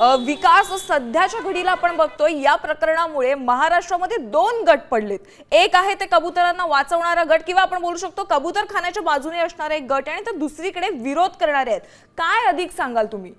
विकास सध्याच्या घडीला आपण बघतोय या प्रकरणामुळे महाराष्ट्रामध्ये दोन गट पडलेत. एक आहे ते कबुतरांना वाचवणारा गट किंवा आपण बोलू शकतो कबूतर खाण्याच्या बाजूने असणारा एक गट आणि तर दुसरीकडे विरोध करणारे आहेत. काय अधिक सांगाल तुम्ही?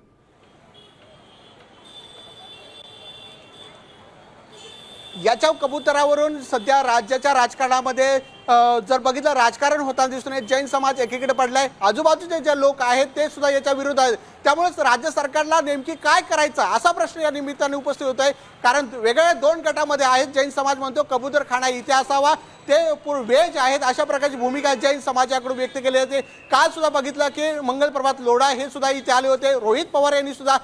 याच्या कबुतरावरून सध्या राज्याच्या राजकारणामध्ये जर बघितलं राजकारण होताना दिसून येत जैन समाज एकीकडे पडलाय. आजूबाजूचे जे लोक आहेत ते सुद्धा याच्या विरोधात आहेत. त्यामुळेच राज्य सरकारला नेमकी काय करायचं असा प्रश्न या निमित्ताने उपस्थित होत आहे कारण वेगळ्या दोन गटामध्ये आहेत जैन समाज म्हणतो कबूतर खाना इथे असावा ते वेज आहेत अशा प्रकारची भूमिका जैन समाजाकडून व्यक्त केली जाते. काल सुद्धा बघितलं की मंगलप्रभात लोढा हे सुद्धा इथे आले होते. रोहित पवार यांनी सुद्धा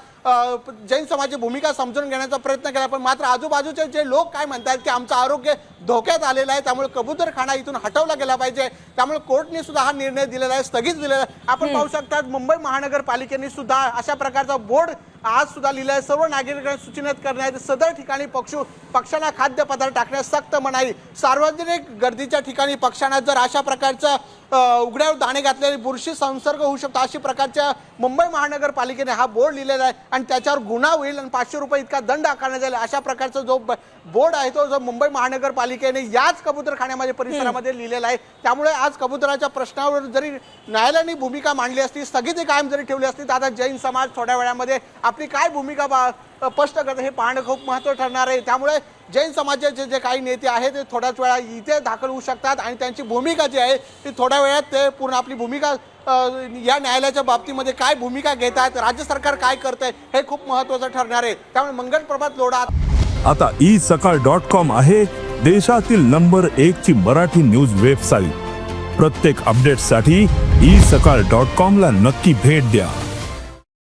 जैन समाजाची भूमिका समजून घेण्याचा प्रयत्न केला पण मात्र आजूबाजूचे जे लोक काय म्हणतात की आमचं आरोग्य धोक्यात आलेलं आहे त्यामुळे कबूतर खाना इथून हटवला गेला पाहिजे. त्यामुळे कोर्टने सुद्धा हा निर्णय दिलेला आहे स्थगित दिलेला आहे. आपण पाहू शकतात मुंबई महानगरपालिकेने सुद्धा अशा प्रकारचा बोर्ड आज सुद्धा लिहिलं आहे सर्व नागरिकांना सूचनेत करण्यात आहे, सदर ठिकाणी पक्षू पक्षांना खाद्यपदार्थ टाकण्यास सक्त मनाई. सार्वजनिक गर्दीच्या ठिकाणी पक्षांना जर अशा प्रकारचं उघड्यावर दाणे घातलेले बुरशी संसर्ग होऊ शकतो अशी प्रकारच्या मुंबई महानगरपालिकेने हा बोर्ड लिहिलेला आहे आणि त्याच्यावर गुन्हा होईल आणि पाचशे रुपये इतका दंड आकारण्यात येईल अशा प्रकारचा जो बोर्ड आहे तो जो मुंबई महानगरपालिकेने याच कबूतरखान्यामध्ये परिसरामध्ये लिहिलेला आहे. त्यामुळे आज कबुतराच्या प्रश्नावर जरी न्यायालयाने भूमिका मांडली असती स्थगिती कायम जरी ठेवली असती तर आता जैन समाज थोड्या वेळामध्ये आपली काय भूमिका बा- स्पष्ट करतं? हे पाहणं खूप महत्त्व ठरणार आहे. त्यामुळे जैन समाजाचे जे काही नेते आहेत ते थोड्याच वेळा इथे दाखल होऊ शकतात आणि त्यांची भूमिका जी आहे ती थोड्या वेळात ते पूर्ण आपली भूमिका या न्यायालयाच्या बाबतीमध्ये काय भूमिका घेत आहेत राज्य सरकार काय करतंय हे खूप महत्त्वाचं ठरणार आहे. त्यामुळे मंगल प्रभात लोढा आता ई सकाळ डॉट कॉम आहे देशातील नंबर एक ची मराठी न्यूज वेबसाईट. प्रत्येक अपडेटसाठी ई सकाळ डॉट कॉम ला नक्की भेट द्या.